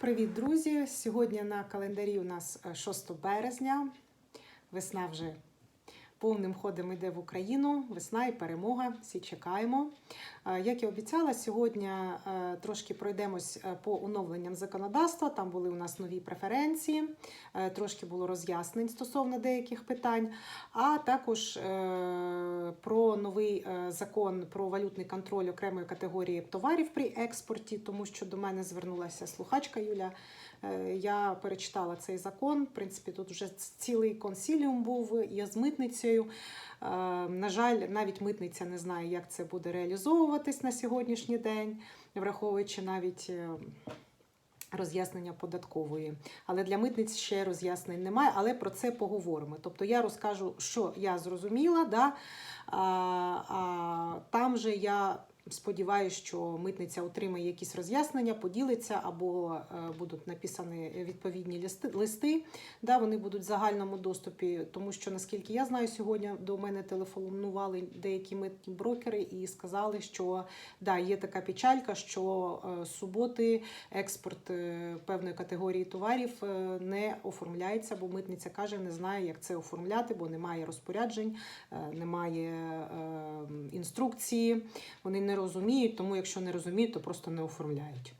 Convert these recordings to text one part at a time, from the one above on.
Привіт, друзі! Сьогодні на календарі у нас е, 6 березня. Весна вже повним ходом йде в Україну. Весна і перемога. Всі чекаємо. Е, Як і обіцяла, сьогодні е, трошки пройдемось е, по оновленням законодавства. Там були у нас нові преференції, трошки було роз'яснень стосовно деяких питань, а також про новий закон про валютний контроль окремої категорії товарів при експорті, тому що до мене звернулася слухачка Юля. Е, Я перечитала цей закон. В принципі, тут вже цілий консіліум був і з митницею. Е, На жаль, навіть митниця не знає, як це буде реалізовуватись на сьогоднішній день, враховуючи навіть. е, Роз'яснення податкової, але для митниць ще роз'яснень немає, але про це поговоримо. Тобто я розкажу, що я зрозуміла, да? а, а там же я сподіваюся, що митниця отримає якісь роз'яснення, поділиться або е, будуть написані відповідні листи, да? вони будуть в загальному доступі, тому що, наскільки я знаю, сьогодні до мене телефонували деякі митні брокери і сказали, що да, є така печалька, що е, суботи експорт е, певної категорії товарів не оформляється, бо митниця каже, не знає, як це оформляти, бо немає розпоряджень, немає інструкції. Вони не розуміють, тому якщо не розуміють, то просто не оформляють.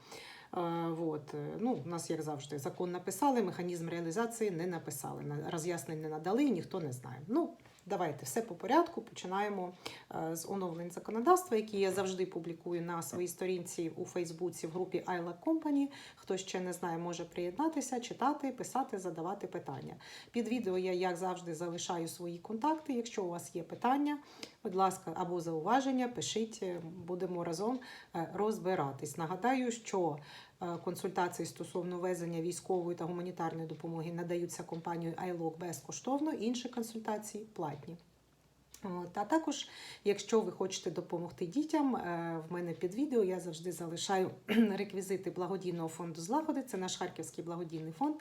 От. Е, Ну, у нас, як завжди, закон написали, механізм реалізації не написали. На- Роз'яснень не надали, ніхто не знає. Ну, давайте все по порядку. Починаємо е, з оновлень законодавства, які я завжди публікую на своїй сторінці у Фейсбуці в групі I Like Company. Хто ще не знає, може приєднатися, читати, писати, задавати питання. Під відео я, як завжди, залишаю свої контакти. Якщо у вас є питання, будь ласка, або зауваження, пишіть, е, будемо разом е, розбиратись. Нагадаю, що консультації стосовно везення військової та гуманітарної допомоги надаються компанією iLog безкоштовно, інші консультації платні. От, а також, якщо ви хочете допомогти дітям, е, в мене під відео я завжди залишаю реквізити благодійного фонду злагоди. Це наш харківський благодійний фонд.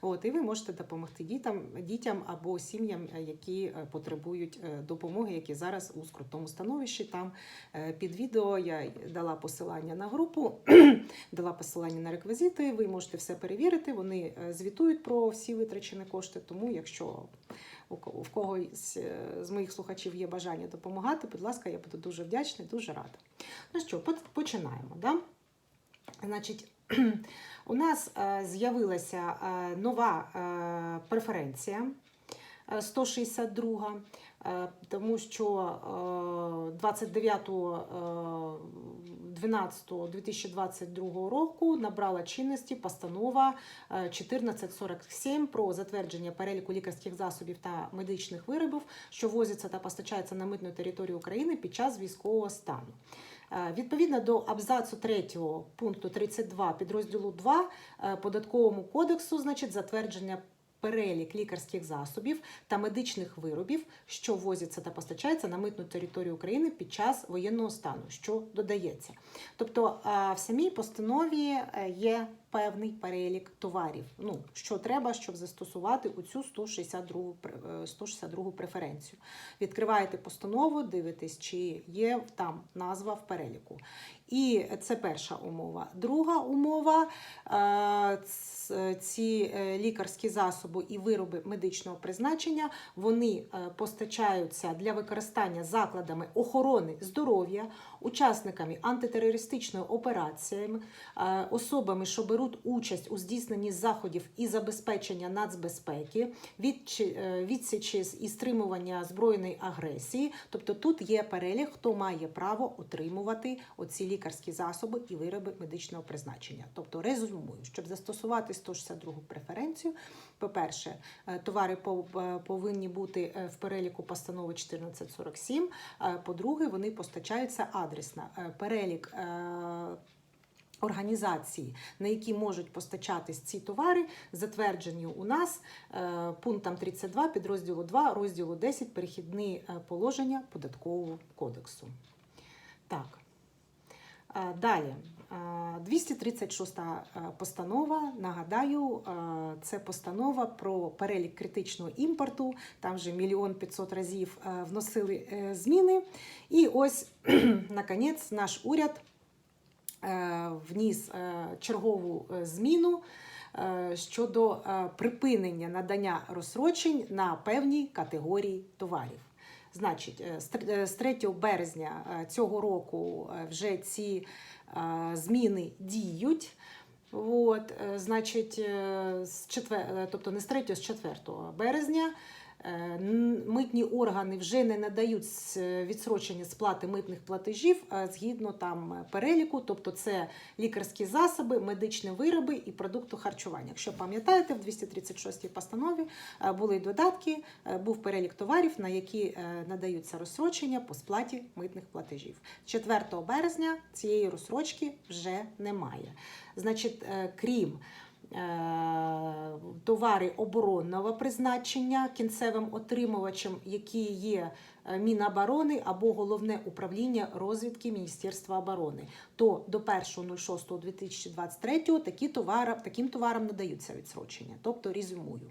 От, і ви можете допомогти дітям, дітям або сім'ям, е, які е, потребують е, допомоги, які зараз у скрутному становищі. Там е, під відео я дала посилання на групу, дала посилання на реквізити. Ви можете все перевірити. Вони е, звітують про всі витрачені кошти. Тому, якщо в когось е, з моїх слухачів є бажання допомагати, будь ласка, я буду дуже вдячна, і дуже рада. Ну що, починаємо. Да? Значить, у нас е, з'явилася е, нова преференція е, 162, е, тому що е, 29 12.2022 року набрала чинності постанова е, 1447 про затвердження переліку лікарських засобів та медичних виробів, що возяться та постачаються на митну територію України під час військового стану. Е, Відповідно до абзацу 3 пункту 32 підрозділу 2 е, податковому кодексу, значить, затвердження перелік лікарських засобів та медичних виробів, що возяться та постачаються на митну територію України під час воєнного стану, що додається. Тобто в самій постанові е, є певний перелік товарів. Ну, що треба, щоб застосувати у цю 162, пр- е, 162 преференцію. Відкриваєте постанову, дивитесь, чи є там назва в переліку. І це перша умова. Друга умова е, ці е, лікарські засоби і вироби медичного призначення вони постачаються для використання закладами охорони здоров'я, учасниками антитерористичної операції, е, особами, що беруть участь у здійсненні заходів і забезпечення нацбезпеки, е, відсічі і стримування збройної агресії. Тобто тут є перелік, хто має право отримувати оці лікарські засоби і вироби медичного призначення. Тобто резюмую, щоб застосувати 162 преференцію. По-перше, е, товари пов- повинні бути в переліку постанови 1447. Е, По-друге, вони постачаються адресно. Е, Перелік е, Організації, на які можуть постачатись ці товари, затверджені у нас е, пунктом 32 підрозділу 2 розділу 10 перехідні положення податкового кодексу. Так. Далі. Е, 236 е, постанова. Нагадаю, е, це постанова про перелік критичного імпорту. Там вже мільйон 500 разів е, вносили зміни. І ось, наконець, наш уряд вніс чергову зміну щодо припинення надання розсрочень на певні категорії товарів. Значить, з тр- е, з 3 березня цього року вже ці зміни діють. От, е, значить, е, з четвер... е, тобто не з 3, з 4 березня митні органи вже не надають відсрочення сплати митних платежів е, згідно там е, переліку, тобто це лікарські засоби, медичні вироби і продукти харчування. Якщо пам'ятаєте, в 236 постанові е, були додатки, е, був перелік товарів, на які е, надаються розсрочення по сплаті митних платежів. 4 березня цієї розсрочки вже немає. Значить, е, крім е, товари оборонного призначення кінцевим отримувачем, які є е, Міноборони або головне управління розвідки Міністерства оборони, то до 1.06.2023 такі товари, таким товарам надаються відсрочення. Тобто резюмую.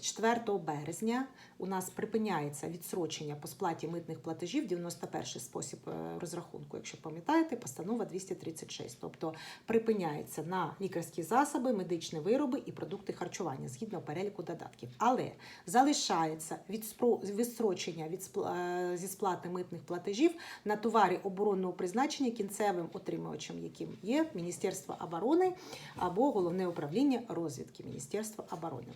4 березня у нас припиняється відсрочення по сплаті митних платежів, 91 спосіб е, розрахунку, якщо пам'ятаєте, постанова 236. Тобто припиняється на лікарські засоби, медичні вироби і продукти харчування згідно переліку додатків. Але залишається відстрочення від е, зі сплати митних платежів на товари оборонного призначення кінцевим отримувачем, яким є Міністерство оборони або головне управління розвідки Міністерства оборони.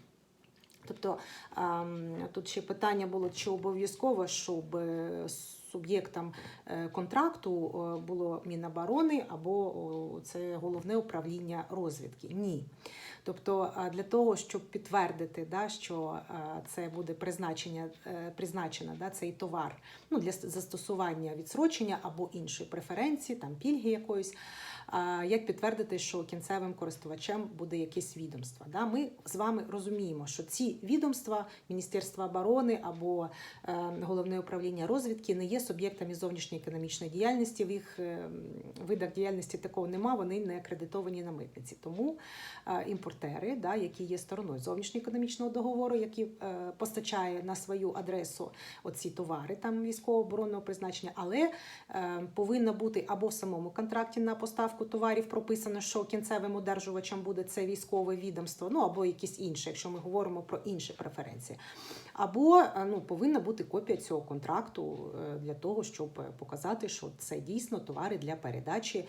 Тобто ем, тут ще питання було, чи обов'язково, щоб е, суб'єктом е, контракту е, було Міноборони або це головне управління розвідки. Ні. Тобто для того, щоб підтвердити, да, що це буде призначення, призначено да, цей товар ну, для застосування відсрочення або іншої преференції, там пільги якоїсь. Як підтвердити, що кінцевим користувачем буде якесь відомство? Да? Ми з вами розуміємо, що ці відомства Міністерства оборони або е, головне управління розвідки не є суб'єктами зовнішньої економічної діяльності. В їх е, видах діяльності такого нема, вони не акредитовані на митниці. Тому е, імпортери, да, які є стороною зовнішньоекономічного договору, які е, постачає на свою адресу оці товари там військово-оборонного призначення, але е, повинно бути або в самому контракті на поставку товарів прописано, що кінцевим одержувачем буде це військове відомство, ну або якісь інше, якщо ми говоримо про інші преференції. Або е, ну, повинна бути копія цього контракту е, для того, щоб е, показати, що це дійсно товари для передачі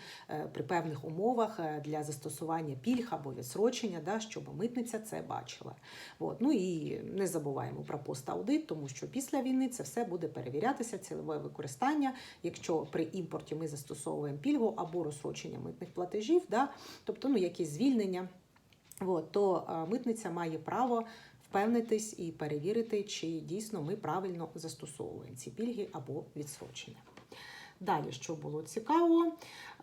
при певних умовах для застосування пільг або відсрочення, да, щоб митниця це бачила. От. Ну і не забуваємо про пост-аудит, тому що після війни це все буде перевірятися, цільове використання. Якщо при імпорті ми застосовуємо пільгу або розсрочення митних платежів, да, тобто ну, якісь звільнення, от, то митниця має право впевнитись і перевірити, чи дійсно ми правильно застосовуємо ці пільги або відсрочення. Далі, що було цікаво,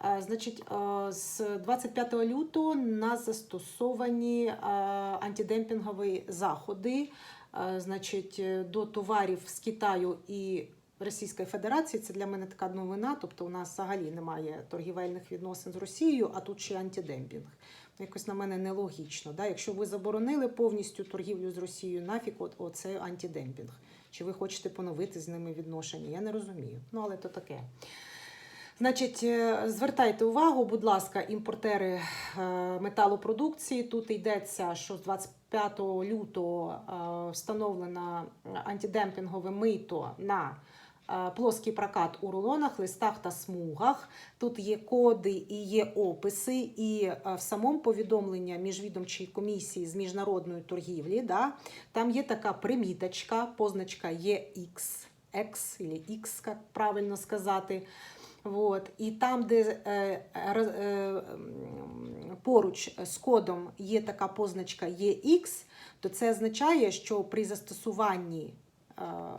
Е, значить, е, з 25 лютого нас застосовані е, антидемпінгові заходи, значить, до товарів з Китаю і Російської Федерації. Це для мене така новина. Тобто, у нас взагалі немає торгівельних відносин з Росією, а тут ще антидемпінг. Якось на мене нелогічно. Да? Якщо ви заборонили повністю торгівлю з Росією, нафіг от, оце антидемпінг. Чи ви хочете поновити з ними відношення? Я не розумію. Ну, але то таке. Значить, е, звертайте увагу, будь ласка, імпортери е, металопродукції. Тут йдеться, що з 25 лютого е, встановлено антидемпінгове мито на плоский прокат у рулонах, листах та смугах. Тут є коди і є описи, і е, в самому повідомленні міжвідомчої комісії з міжнародної торгівлі, да, там є така приміточка, позначка EX, X, X, як правильно сказати. Вот. І там, де е, роз- е, поруч з кодом є така позначка EX, то це означає, що при застосуванні е,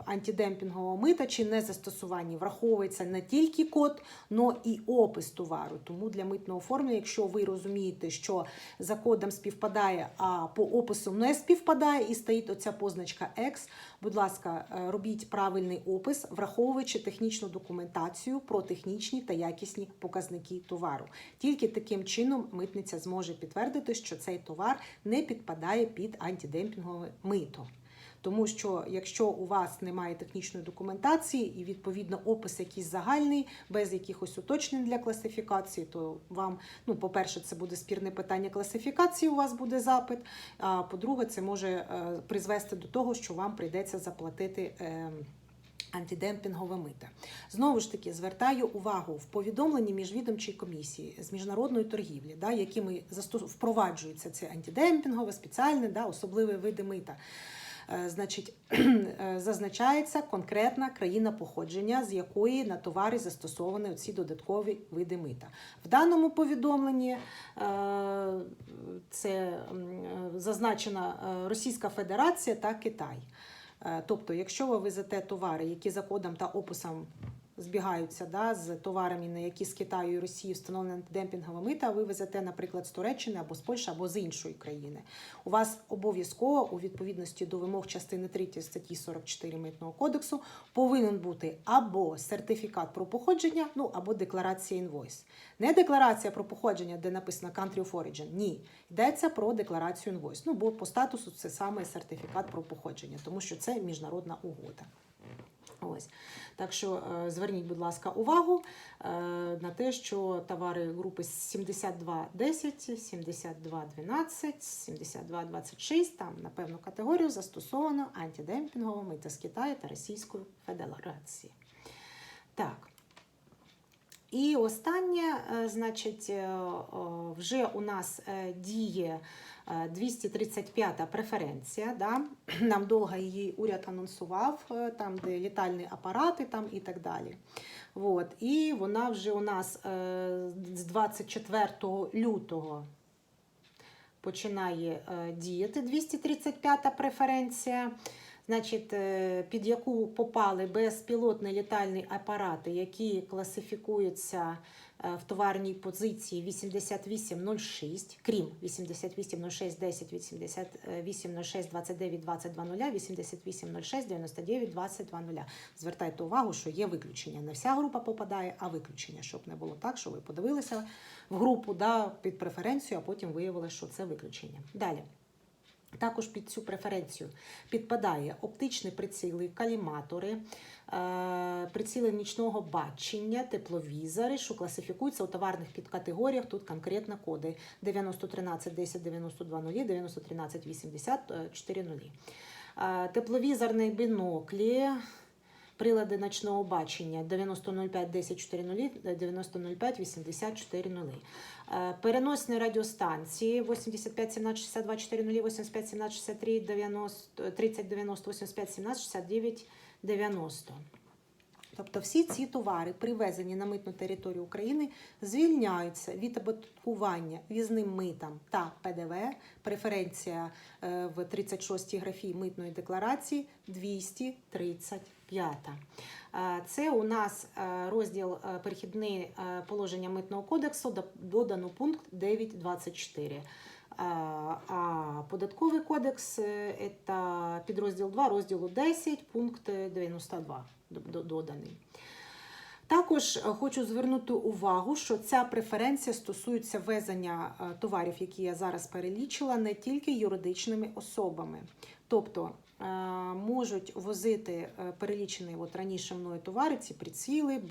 антидемпінгового мита чи не застосуванні враховується не тільки код, але і опис товару. Тому для митного оформлення, якщо ви розумієте, що за кодом співпадає, а по опису не співпадає, і стоїть оця позначка X, будь ласка, е, робіть правильний опис, враховуючи технічну документацію про технічні та якісні показники товару. Тільки таким чином митниця зможе підтвердити, що цей товар не підпадає під антидемпінгове мито. Тому що якщо у вас немає технічної документації і відповідно опис якийсь загальний, без якихось уточнень для класифікації, то вам, ну, по-перше, це буде спірне питання класифікації, у вас буде запит. А по-друге, це може е, призвести до того, що вам прийдеться заплатити. е, Антидемпінгове мита. Знову ж таки, звертаю увагу в повідомленні міжвідомчої комісії з міжнародної торгівлі, да, якими впроваджується це антидемпінгове, спеціальне, да, особливі види мита. Е, Значить, е, зазначається конкретна країна походження, з якої на товари застосовані ці додаткові види мита. В даному повідомленні е, це зазначена Російська Федерація та Китай. Тобто, якщо ви везете товари, які за кодом та описом збігаються да, з товарами, на які з Китаю і Росії встановлена антидемпінгова мита, ви везете, наприклад, з Туреччини або з Польщі, або з іншої країни. У вас обов'язково у відповідності до вимог частини 3 статті 44 Митного кодексу повинен бути або сертифікат про походження, ну або декларація інвойс. Не декларація про походження, де написано country of origin, ні. Йдеться про декларацію інвойс. Ну, бо по статусу це саме сертифікат про походження, тому що це міжнародна угода. Ось. Так що е, зверніть, будь ласка, увагу е, на те, що товари групи 7210, 7212, 7226, там на певну категорію застосовано антидемпінгове мито з Китаю та Російської Федерації. Так. І останнє, е, значить, е, вже у нас е, діє е, 235-та преференція. Да? Нам довго її уряд анонсував, там, де літальні апарати там і так далі. От. І вона вже у нас з 24 лютого починає діяти 235-та преференція. Значить, е, під яку попали безпілотні літальні апарати, які класифікуються е, в товарній позиції 8806, крім 8806 10, 8806 29 22 0, 8806 99 22 0. Звертайте увагу, що є виключення. Не вся група попадає, а виключення, щоб не було так, що ви подивилися в групу да, під преференцію, а потім виявилося, що це виключення. Далі. Також під цю преференцію підпадає оптичні приціли, каліматори, е, приціли нічного бачення, тепловізори, що класифікуються у товарних підкатегоріях. Тут конкретно коди 9013 10 92 0, 9013 80 4 0. Е, Тепловізорні біноклі, прилади ночного бачення 9005 10 4 0, 9005 80 0. Е, Переносні радіостанції 85 17 62 4 0, 85 17 63 90, 30 90, 85 17 69 90. Тобто всі ці товари, привезені на митну територію України, звільняються від оподаткування візним митом та ПДВ. Преференція е, в 36 графі митної декларації 235. Е, Це у нас е, розділ е, перехідне положення митного кодексу, додано пункт 9.24. А, податковий кодекс це підрозділ 2 розділу 10, пункт 92 д- д- доданий. Також хочу звернути увагу, що ця преференція стосується ввезення е, товарів, які я зараз перелічила, не тільки юридичними особами. Тобто можуть возити е, перелічені от раніше мною товари, ці приціли,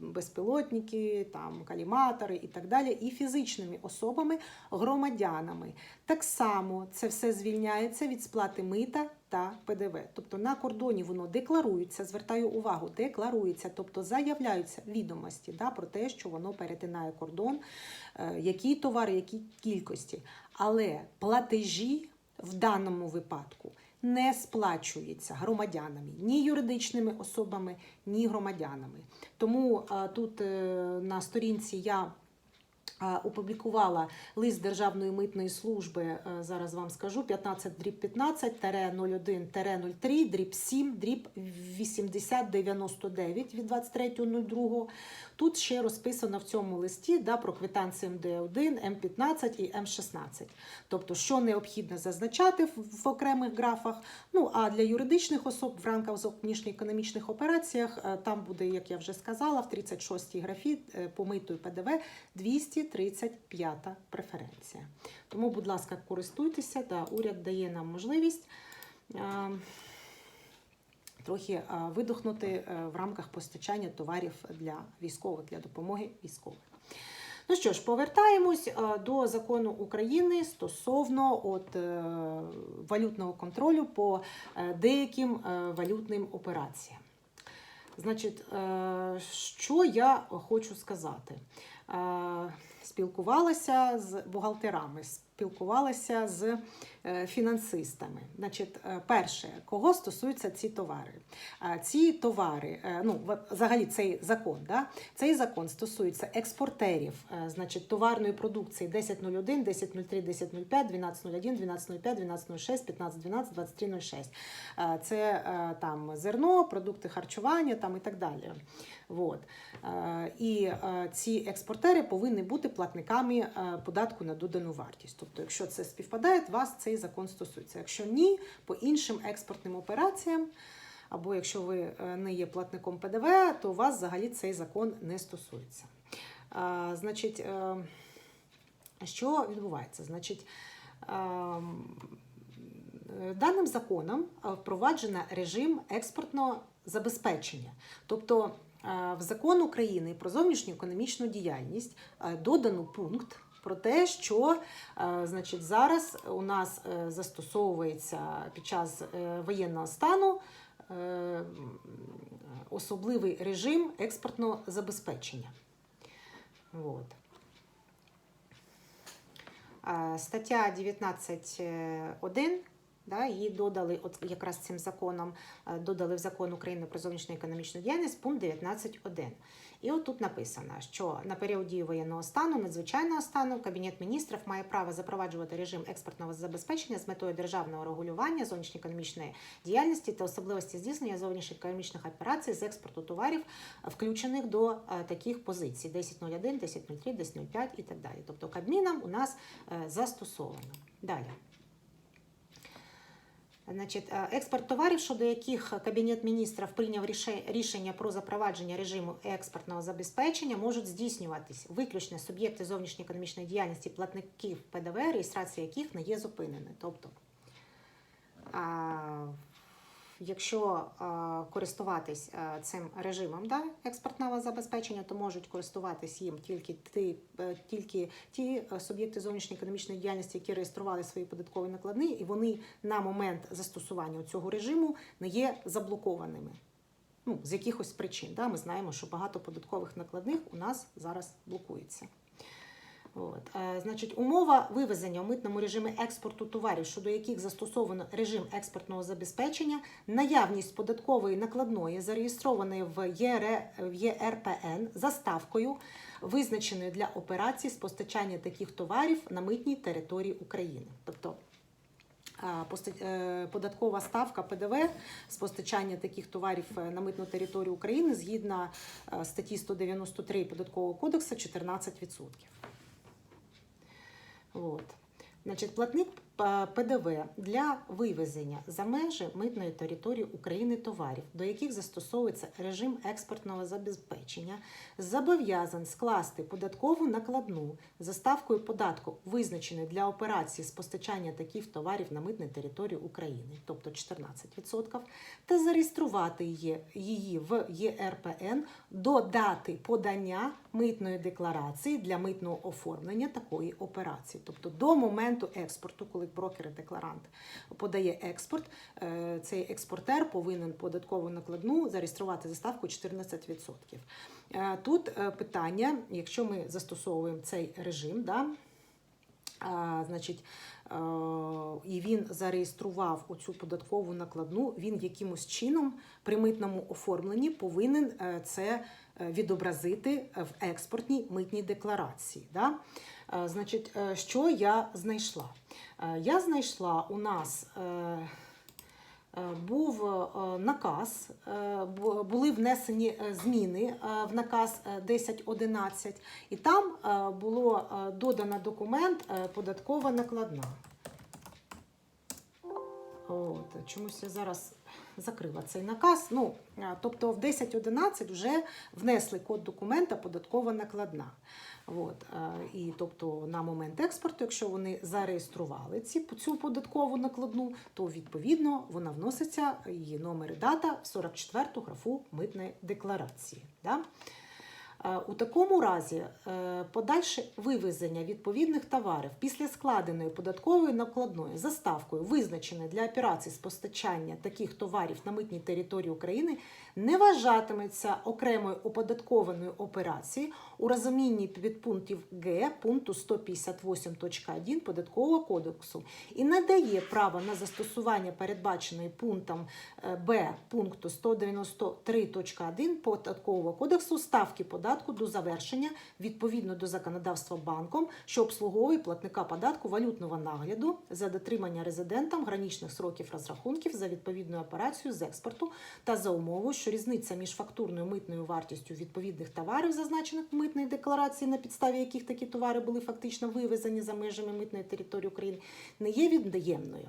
безпілотники, там, каліматори і так далі, і фізичними особами, громадянами. Так само це все звільняється від сплати мита та ПДВ. Тобто на кордоні воно декларується, звертаю увагу, декларується, тобто заявляються відомості да, про те, що воно перетинає кордон, е, які товари, які кількості. Але платежі в даному випадку не сплачується громадянами, ні юридичними особами, ні громадянами. Тому е, тут е, на сторінці я опублікувала лист Державної митної служби, е, зараз вам скажу, 15 дріб 15 01 03 дріб 7 дріб 8099 від 23.02. Тут ще розписано в цьому листі да, про квитанції МД1, М15 і М16. Тобто, що необхідно зазначати в, в окремих графах. Ну а для юридичних особ в рамках зовнішньоекономічних операціях е, там буде, як я вже сказала, в 36 графі е, по миту ПДВ 235 преференція. Тому, будь ласка, користуйтеся, да, уряд дає нам можливість. е, трохи е, видохнути е, в рамках постачання товарів для військових, для допомоги військових. Ну що ж, повертаємось до закону України стосовно от, валютного контролю по деяким валютним операціям. Значить, що я хочу сказати? Е, Спілкувалася з бухгалтерами, спілкувалася з е, фінансистами. Значить, е, перше, кого стосуються ці товари? Е, Ці товари, ну взагалі цей закон, да? цей закон стосується експортерів, значить, товарної продукції 10.01, 10.03, 10.05, 12.01, 12.05, 12.06, 15.12, 23.06. Е, Це там зерно, продукти харчування там і так далі. Вот. І ці експортери повинні бути платниками податку на додану вартість. Тобто, якщо це співпадає, вас цей закон стосується. Якщо ні, по іншим експортним операціям, або якщо ви е, не є платником ПДВ, то вас взагалі цей закон не стосується. Е, Значить, е, що відбувається? Значить, ем, даним законом е, впроваджено режим експортного забезпечення. Тобто в закон України про зовнішню економічну діяльність додано пункт. Про те, що е, значить, зараз у нас е, застосовується під час е, воєнного стану особливий режим експортного забезпечення. Вот. А, Стаття 19.1, да, її додали, от якраз цим законом, додали в закон України про зовнішню економічну діяльність пункт 19.1. І от тут написано, що на період дії воєнного стану, надзвичайного стану, Кабінет міністрів має право запроваджувати режим експортного забезпечення з метою державного регулювання зовнішньоекономічної діяльності та особливості здійснення зовнішньоекономічних операцій з експорту товарів, включених до е, таких позицій 10.01, 10.03, 10.05 і так далі. Тобто Кабміном у нас е, застосовано. Далі. Значить, експорт товарів, щодо яких Кабінет міністрів прийняв рішення про запровадження режиму експортного забезпечення, можуть здійснюватись виключно суб'єкти зовнішньої економічної діяльності платників ПДВ, реєстрація яких не є зупинена. Тобто, якщо а, користуватись а, цим режимом да, експортного забезпечення, то можуть користуватись їм тільки ті, е, тільки ті е, суб'єкти зовнішньої економічної діяльності, які реєстрували свої податкові накладні, і вони на момент застосування цього режиму не є заблокованими. Ну, з якихось причин. Да? Ми знаємо, що багато податкових накладних у нас зараз блокується. От. Е, Значить, умова вивезення у митному режимі експорту товарів, щодо яких застосовано режим експортного забезпечення, наявність податкової накладної, зареєстрованої в, ЄРПН за ставкою, визначеною для операцій з постачання таких товарів на митній території України. Тобто поста- е, податкова ставка ПДВ з постачання таких товарів е, на митну територію України згідно е, статті 193 Податкового кодексу 14%. От. Значить, платник е, ПДВ для вивезення за межі митної території України товарів, до яких застосовується режим експортного забезпечення, зобов'язан скласти податкову накладну за ставкою податку, визначеної для операції з постачання таких товарів на митній території України, тобто 14%, та зареєструвати її в ЄРПН до дати подання митної декларації для митного оформлення такої операції. Тобто до моменту експорту, коли брокер-декларант подає експорт, е, цей експортер повинен податкову накладну зареєструвати за ставкою 14%. Е, Тут е, питання, якщо ми застосовуємо цей режим, да, значить, і він зареєстрував оцю податкову накладну, він якимось чином при митному оформленні повинен це відобразити в експортній митній декларації. Да? Значить, що я знайшла? Е, Я знайшла у нас. е, е, Був наказ, бу- були внесені зміни в наказ е, 1011, і там було додано документ податкова накладна. От, чомусь я зараз закрила цей наказ. Ну, тобто в 10.11 вже внесли код документа податкова накладна. От, і тобто на момент експорту, якщо вони зареєстрували ці, цю податкову накладну, то відповідно вона вноситься, її номер і дата в 44-ту графу митної декларації. Да? Е, У такому разі е, подальше вивезення відповідних товарів після складеної податкової накладної заставкою, визначеної для операцій з постачання таких товарів на митній території України, не вважатиметься окремою оподаткованою операцією у розумінні підпунктів Г пункту 158.1 Податкового кодексу і надає право на застосування передбаченої пунктом е, Б пункту 193.1 Податкового кодексу ставки податку до завершення відповідно до законодавства банком, що обслуговує платника податку валютного нагляду за дотримання резидентам граничних сроків розрахунків за відповідною операцією з експорту та за умовою, що різниця між фактурною митною вартістю відповідних товарів, зазначених в митній декларації, на підставі яких такі товари були фактично вивезені за межами митної території України, не є від'ємною.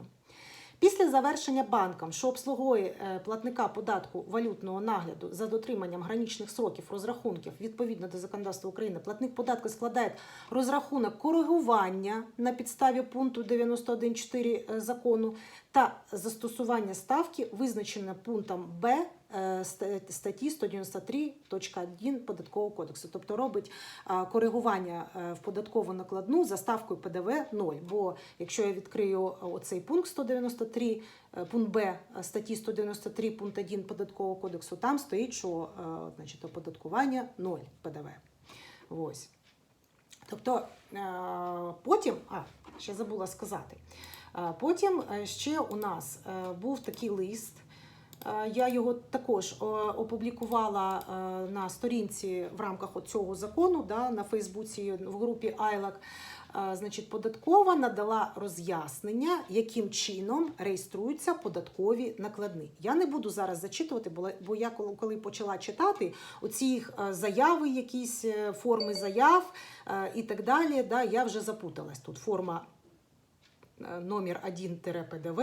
Після завершення банком, що обслуговує е, платника податку валютного нагляду за дотриманням граничних сроків розрахунків відповідно до законодавства України, платник податку складає розрахунок коригування на підставі пункту 91.4 закону та застосування ставки, визначене пунктом Б е, статті 193.1 податкового кодексу, тобто робить коригування е, в податкову накладну за ставкою ПДВ 0. Бо якщо я відкрию оцей пункт 193, е, пункт Б е, статті 193 пункт 1 податкового кодексу, там стоїть, що е, значить, оподаткування 0 ПДВ. Ось. Тобто е, потім, а ще забула сказати. Е, Потім е, ще у нас е, був такий лист. Е, Я його також е, опублікувала е, на сторінці в рамках цього закону да, на Фейсбуці в групі айлак. Значить, податкова надала роз'яснення, яким чином реєструються податкові накладні. Я не буду зараз зачитувати, бо- я коли- почала читати оці їх заяви, якісь форми заяв і так далі, да, я вже запуталась. Тут форма номер 1 ПДВ.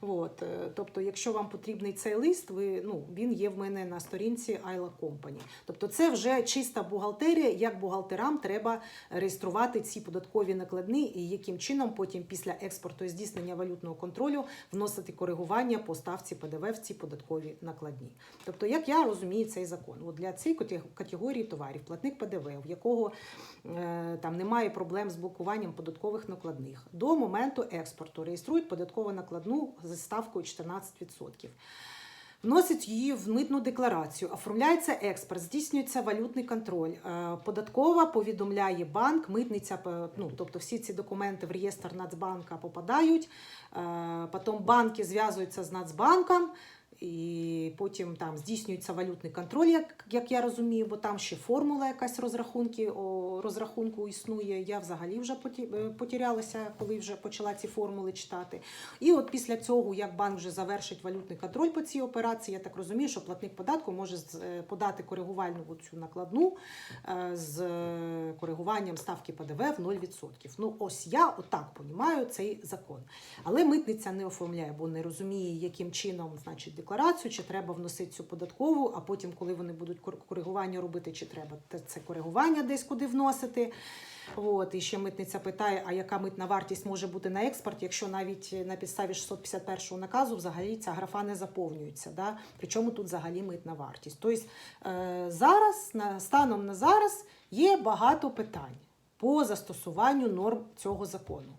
От, е, тобто, якщо вам потрібний цей лист, ви, ну, він є в мене на сторінці Ayla Company. Тобто це вже чиста бухгалтерія, як бухгалтерам треба реєструвати ці податкові накладні і яким чином потім після експорту і здійснення валютного контролю вносити коригування по ставці ПДВ в ці податкові накладні. Тобто, як я розумію цей закон, от для цієї категорії товарів платник ПДВ, в якого е, там немає проблем з блокуванням податкових накладних, до моменту експорту реєструють податкову накладну зі ставкою 14%. Вносять її в митну декларацію, оформляється експорт, здійснюється валютний контроль. Е, Податкова повідомляє банк, митниця, ну, тобто всі ці документи в реєстр Нацбанка попадають. Е, Потім банки зв'язуються з Нацбанком, і потім там здійснюється валютний контроль, як, як я розумію, бо там ще формула якась розрахунки, о, розрахунку існує. Я взагалі вже е, потірялася, коли вже почала ці формули читати. І от після цього, як банк вже завершить валютний контроль по цій операції, я так розумію, що платник податку може е, подати коригувальну цю накладну е, з коригуванням ставки ПДВ в 0%. Ну, ось я отак розумію цей закон. Але митниця не оформляє, бо не розуміє, яким чином значить декларацію, чи треба вносити цю податкову, а потім, коли вони будуть коригування робити, чи треба це коригування десь куди вносити. От, і ще митниця питає, а яка митна вартість може бути на експорт, якщо навіть на підставі 651 наказу взагалі ця графа не заповнюється. Да? Причому тут взагалі митна вартість. Тобто е, зараз, станом на зараз, є багато питань по застосуванню норм цього закону.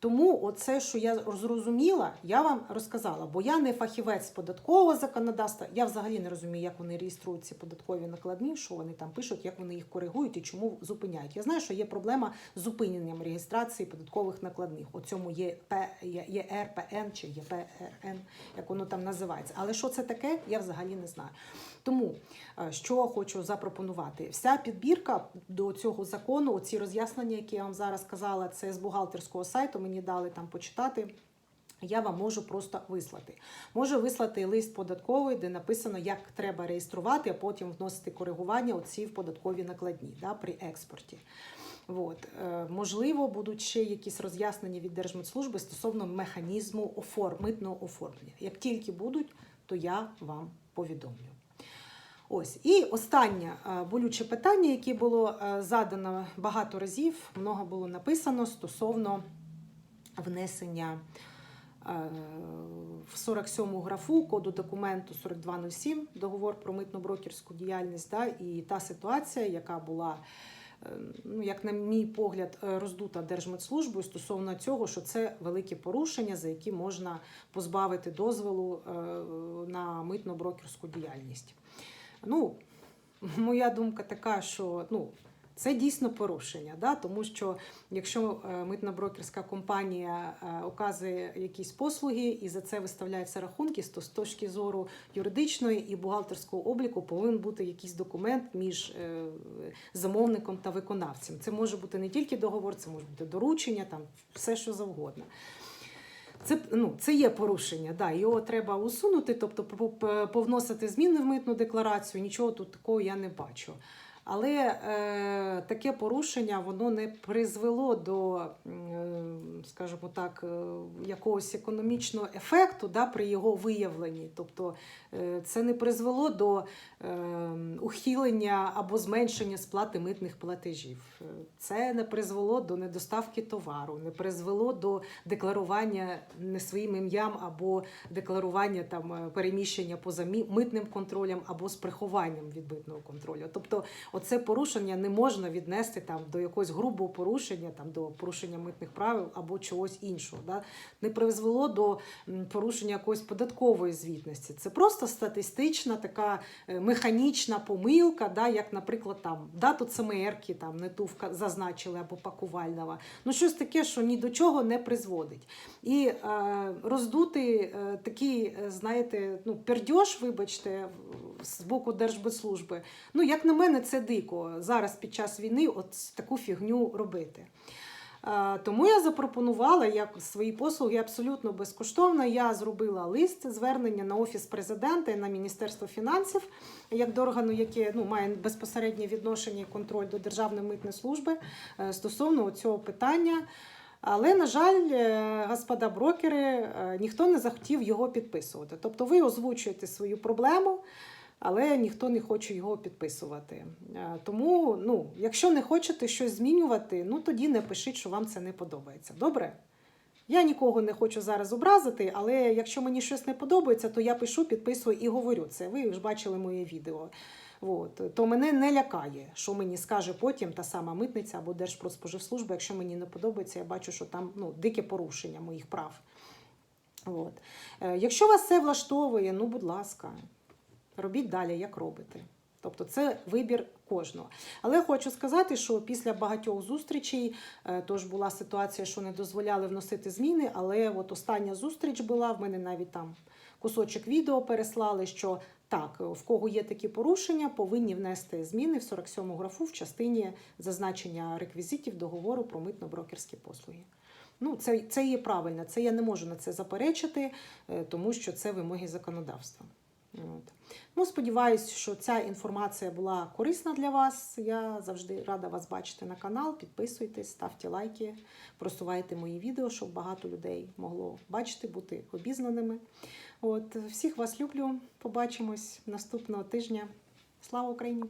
Тому оце, що я зрозуміла, я вам розказала, бо я не фахівець податкового законодавства. Я взагалі не розумію, як вони реєструють ці податкові накладні, що вони там пишуть, як вони їх коригують і чому зупиняють. Я знаю, що є проблема з зупиненням реєстрації податкових накладних. У цьому є П, є, є РПН чи є ПРН, як воно там називається. Але що це таке, я взагалі не знаю. Тому е, що хочу запропонувати, вся підбірка до цього закону, оці роз'яснення, які я вам зараз казала, це з бухгалтерського сайту. Мені дали там почитати. Я вам можу просто вислати. Можу вислати лист податковий, де написано, як треба реєструвати, а потім вносити коригування оці в податкові накладні да, при експорті. От. Е, Можливо, будуть ще якісь роз'яснення від Держмитслужби стосовно механізму оформ, митного оформлення. Як тільки будуть, то я вам повідомлю. Ось і останнє е, болюче питання, яке було е, задано багато разів, много було написано стосовно внесення е, в 47-му графу коду документу 4207 договор про митно-брокерську діяльність, да, і та ситуація, яка була. Ну, як на мій погляд, роздута Держмитслужбою стосовно цього, що це великі порушення, за які можна позбавити дозволу на митно-брокерську діяльність. Ну, моя думка така, що ну, це дійсно порушення, да? тому що якщо е, митно-брокерська компанія е, оказує якісь послуги і за це виставляються рахунки, то з точки зору юридичної і бухгалтерського обліку повинен бути якийсь документ між е, замовником та виконавцем. Це може бути не тільки договор, це може бути доручення, там все що завгодно. Це, ну, це є порушення, да, його треба усунути, тобто по- по- повносити зміни в митну декларацію, нічого тут такого я не бачу. Але е, таке порушення воно не призвело до, е, скажімо так, е, якогось економічного ефекту да, при його виявленні. Тобто е, це не призвело до е, ухилення або зменшення сплати митних платежів. Е, Це не призвело до недоставки товару, не призвело до декларування не своїм ім'ям або декларування там е, переміщення поза митним контролем або з прихованням від митного контролю. Тобто, оце порушення не можна віднести там до якогось грубого порушення, там до порушення митних правил або чогось іншого. Да? Не призвело до порушення якоїсь податкової звітності. Це просто статистична така е, механічна помилка, да? як, наприклад, там дату ЦМРки там не ту зазначили або пакувального. Ну, щось таке, що ні до чого не призводить. І е, роздути е, такий, е, знаєте, ну, пердьош, вибачте, з боку Держбудслужби. Ну, як на мене, це дико зараз під час війни от таку фігню робити. Е, Тому я запропонувала як свої послуги абсолютно безкоштовно. Я зробила лист звернення на офіс президента і на Міністерство фінансів, як до органу, яке ну, має безпосереднє відношення і контроль до Державної митної служби е, стосовно цього питання. Але, на жаль, е, господа брокери, ніхто не захотів його підписувати. Тобто ви озвучуєте свою проблему, але ніхто не хоче його підписувати. Е, Тому, ну, якщо не хочете щось змінювати, ну тоді не пишіть, що вам це не подобається. Добре? Я нікого не хочу зараз образити, але якщо мені щось не подобається, то я пишу, підписую і говорю це. Ви ж бачили моє відео. От. То мене не лякає, що мені скаже потім та сама митниця або Держпродспоживслужба, якщо мені не подобається, я бачу, що там ну, дике порушення моїх прав. От. Е, Якщо вас це влаштовує, ну, будь ласка, робіть далі, як робите. Тобто це вибір кожного. Але хочу сказати, що після багатьох зустрічей е, тож була ситуація, що не дозволяли вносити зміни, але от остання зустріч була, в мене навіть там кусочок відео переслали, що так, в кого є такі порушення, повинні внести зміни в 47 графу в частині зазначення реквізитів договору про митно-брокерські послуги. Ну, це, це є правильно, це я не можу на це заперечити, е, тому що це вимоги законодавства. От. Ну, сподіваюсь, що ця інформація була корисна для вас. Я завжди рада вас бачити на канал. Підписуйтесь, ставте лайки, просувайте мої відео, щоб багато людей могло бачити, бути обізнаними. От, всіх вас люблю. Побачимось наступного тижня. Слава Україні!